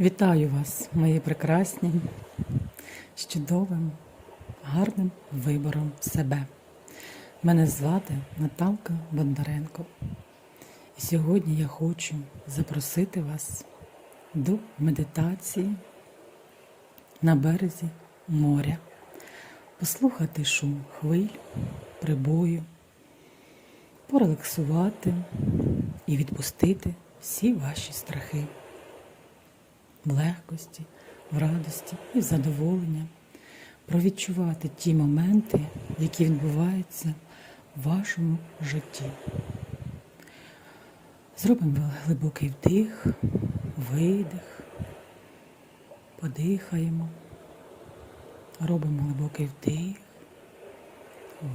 Вітаю вас, мої прекрасні, з чудовим, гарним вибором себе. Мене звати Наталка Бондаренко. І сьогодні я хочу запросити вас до медитації на березі моря, послухати шум хвиль, прибою, порелаксувати і відпустити всі ваші страхи в легкості, в радості і в задоволенні, провідчувати ті моменти, які відбуваються в вашому житті. Зробимо глибокий вдих, видих, подихаємо, робимо глибокий вдих,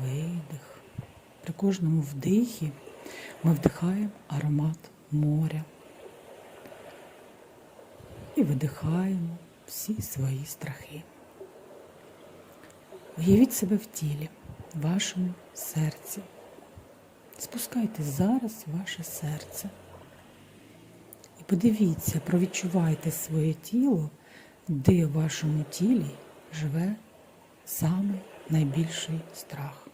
видих. При кожному вдихі ми вдихаємо аромат моря і видихаємо всі свої страхи. Уявіть себе в тілі, в вашому серці. Спускайте зараз ваше серце. І подивіться, провідчувайте своє тіло, де в вашому тілі живе саме найбільший страх.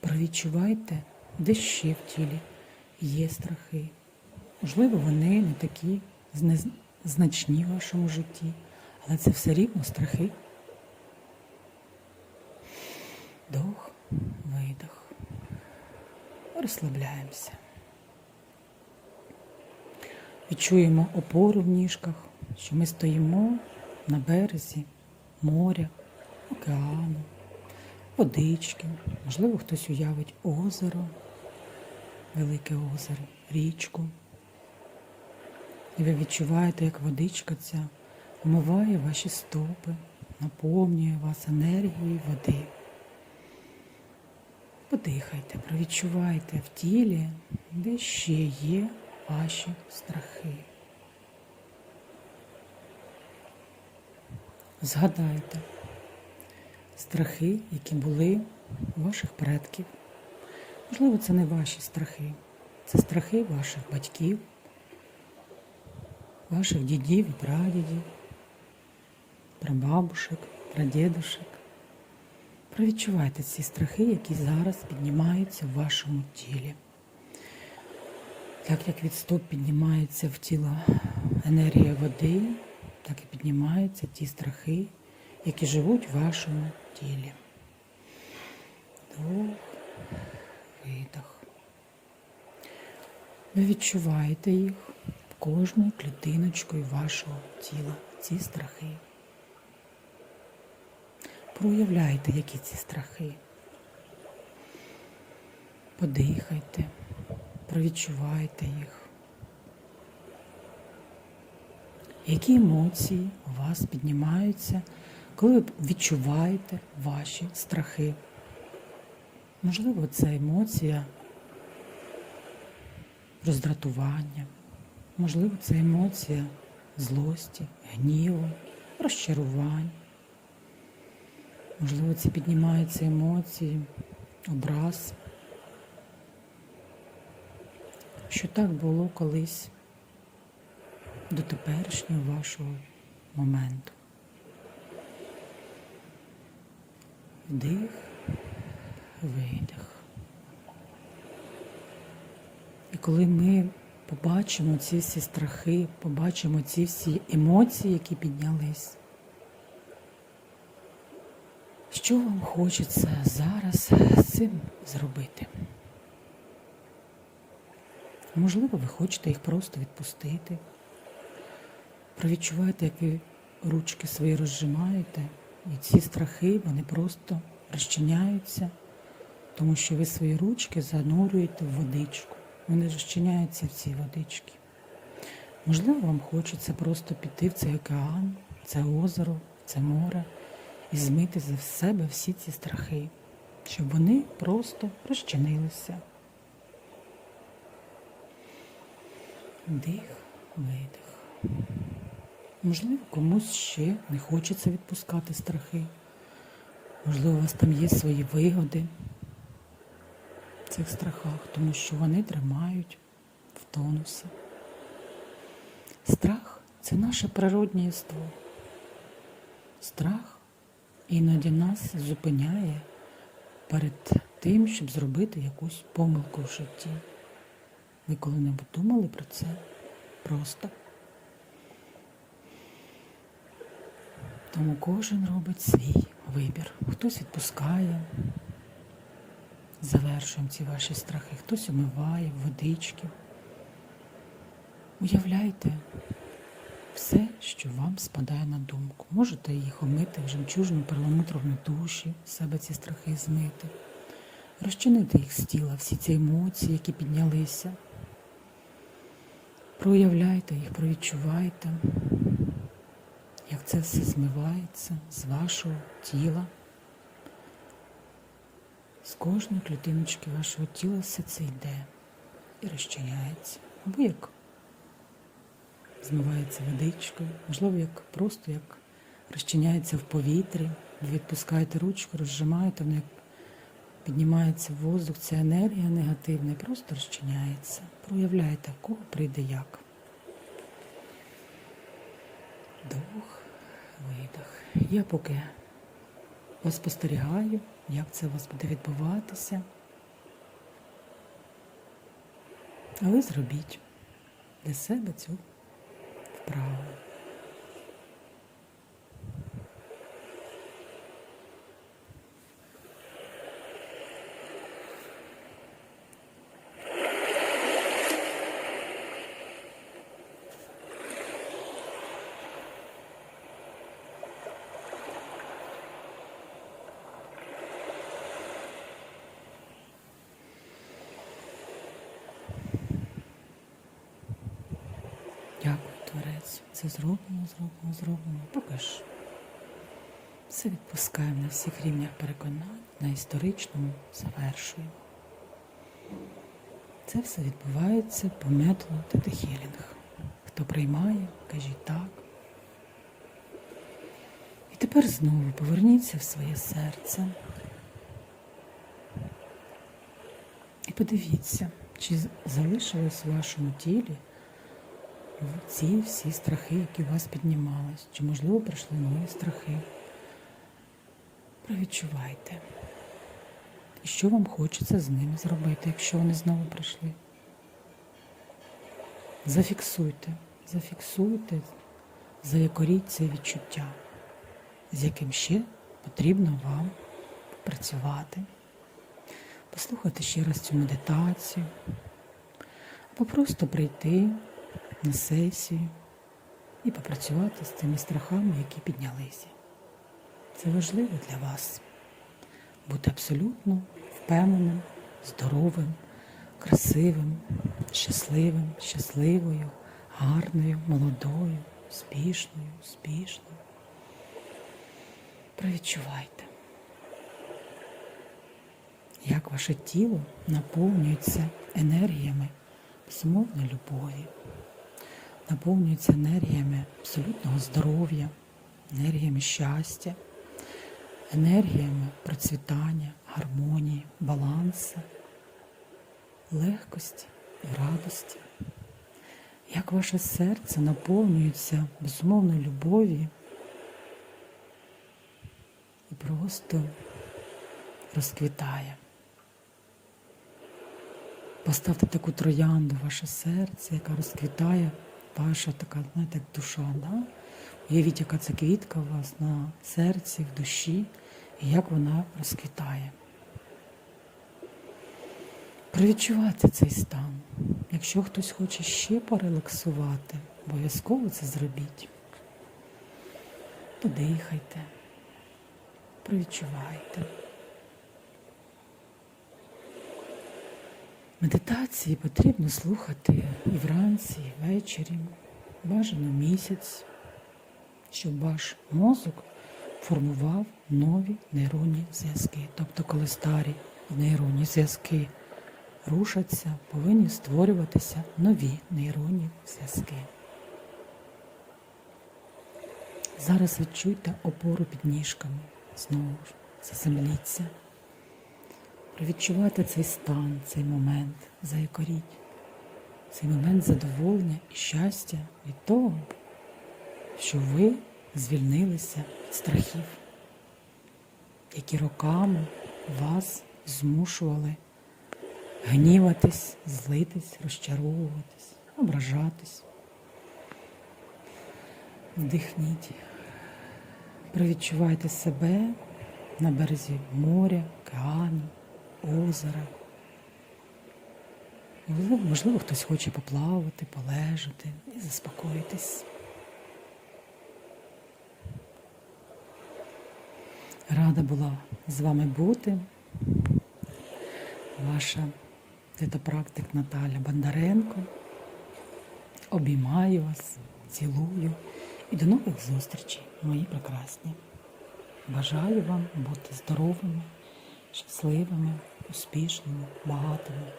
Провідчувайте, де ще в тілі є страхи. Можливо, вони не такі значні в вашому житті, але це все рівно страхи. Вдох, видох. Розслабляємося. Відчуємо опору в ніжках, що ми стоїмо на березі моря, океану, водички. Можливо, хтось уявить озеро, велике озеро, річку. І ви відчуваєте, як водичка ця вмиває ваші стопи, наповнює вас енергією води. Подихайте, провідчувайте в тілі, де ще є ваші страхи. Згадайте страхи, які були у ваших предків. Можливо, це не ваші страхи, це страхи ваших батьків, ваших дідів і прадідів, прабабушек, прадідушек. Провідчувайте ці страхи, які зараз піднімаються в вашому тілі. Так як від стоп піднімається в тіло енергія води, так і піднімаються ті страхи, які живуть в вашому тілі. Вдох, видох. Ви відчуваєте їх кожною клітиночкою вашого тіла, ці страхи. Проявляйте, які ці страхи. Подихайте, провідчувайте їх. Які емоції у вас піднімаються, коли ви відчуваєте ваші страхи? Можливо, це емоція роздратування, можливо, це емоція злості, гніву, розчарувань. Можливо, це піднімаються емоції, образ. Що так було колись до теперішнього вашого моменту. Вдих, видих. І коли ми побачимо ці всі страхи, побачимо ці всі емоції, які піднялись, що вам хочеться зараз з цим зробити? Можливо, ви хочете їх просто відпустити. Провідчувайте, як ви ручки свої розжимаєте, і ці страхи вони просто розчиняються, тому що ви свої ручки занурюєте в водичку. Вони розчиняються в цій водичці. Можливо, вам хочеться просто піти в цей океан, це озеро, це море і змити за себе всі ці страхи, щоб вони просто розчинилися. Дих, видих. Можливо, комусь ще не хочеться відпускати страхи. Можливо, у вас там є свої вигоди цих страхах, тому що вони тримають в тонусі. Страх це наше природнє єство. Страх іноді нас зупиняє перед тим, щоб зробити якусь помилку в житті. Ви коли-небудь думали про це? Просто. Тому кожен робить свій вибір. Хтось відпускає, завершуємо ці ваші страхи, хтось умиває водички. Уявляйте все, що вам спадає на думку. Можете їх омити в жемчужному перламутровому душі, себе ці страхи змити, розчинити їх з тіла, всі ці емоції, які піднялися. Проявляйте їх, провідчувайте, як це все змивається з вашого тіла. З кожної клітиночки вашого тіла все це йде і розчиняється. Або як змивається водичкою, можливо, як просто як розчиняється в повітрі. Ви відпускаєте ручку, розжимаєте, воно як піднімається в воздух, ця енергія негативна і просто розчиняється. Проявляйте, в кого прийде як. Вдох, видох. Я поки спостерігаю, як це у вас буде відбуватися. А ви зробіть для себе цю вправу. Дякую, Це зроблено, зроблено, зроблено. Поки ж. Все відпускаємо на всіх рівнях переконань, на історичному завершуємо. Це все відбувається по методу тетехілінг. Хто приймає, кажіть так. І тепер знову поверніться в своє серце. І подивіться, чи залишилось в вашому тілі ці всі страхи, які у вас піднімались, чи, можливо, прийшли нові страхи. Провідчувайте. І що вам хочеться з ними зробити, якщо вони знову прийшли? Зафіксуйте, зафіксуйте, заякоріть це відчуття, з яким ще потрібно вам працювати. Послухайте ще раз цю медитацію, або просто прийти на сесію і попрацювати з цими страхами, які піднялися. Це важливо для вас бути абсолютно впевненим, здоровим, красивим, щасливим, щасливою, гарною, молодою, успішною, успішною. Провідчувайте, як ваше тіло наповнюється енергіями безумовної любові, наповнюється енергіями абсолютного здоров'я, енергіями щастя, енергіями процвітання, гармонії, балансу, легкості і радості. Як ваше серце наповнюється безумовною любов'ю і просто розквітає. Поставте таку троянду в ваше серце, яка розквітає, ваша така, знаєте, як душа. Да? Уявіть, яка це квітка у вас на серці, в душі, і як вона розквітає. Провідчувати цей стан. Якщо хтось хоче ще порелаксувати, обов'язково це зробіть. Подихайте, провідчувайте. Медитації потрібно слухати і вранці, і ввечері, бажано місяць, щоб ваш мозок формував нові нейронні зв'язки. Тобто, коли старі нейронні зв'язки рушаться, повинні створюватися нові нейронні зв'язки. Зараз відчуйте опору під ніжками. Знову ж заземліться. Відчувати цей стан, цей момент, заякоріть. цей момент задоволення і щастя від того, що ви звільнилися від страхів, які роками вас змушували гніватись, злитись, розчаровуватись, ображатись. Вдихніть. Привідчувайте себе на березі моря, океану, озера. Можливо, можливо, хтось хоче поплавати, полежати і заспокоїтись. Рада була з вами бути. Ваша тетопрактик Наталя Бондаренко. Обіймаю вас, цілую і до нових зустрічей, мої прекрасні. Бажаю вам бути здоровими, щасливими, успішними, багатими,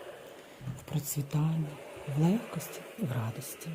в процвітанні, в легкості і в радості.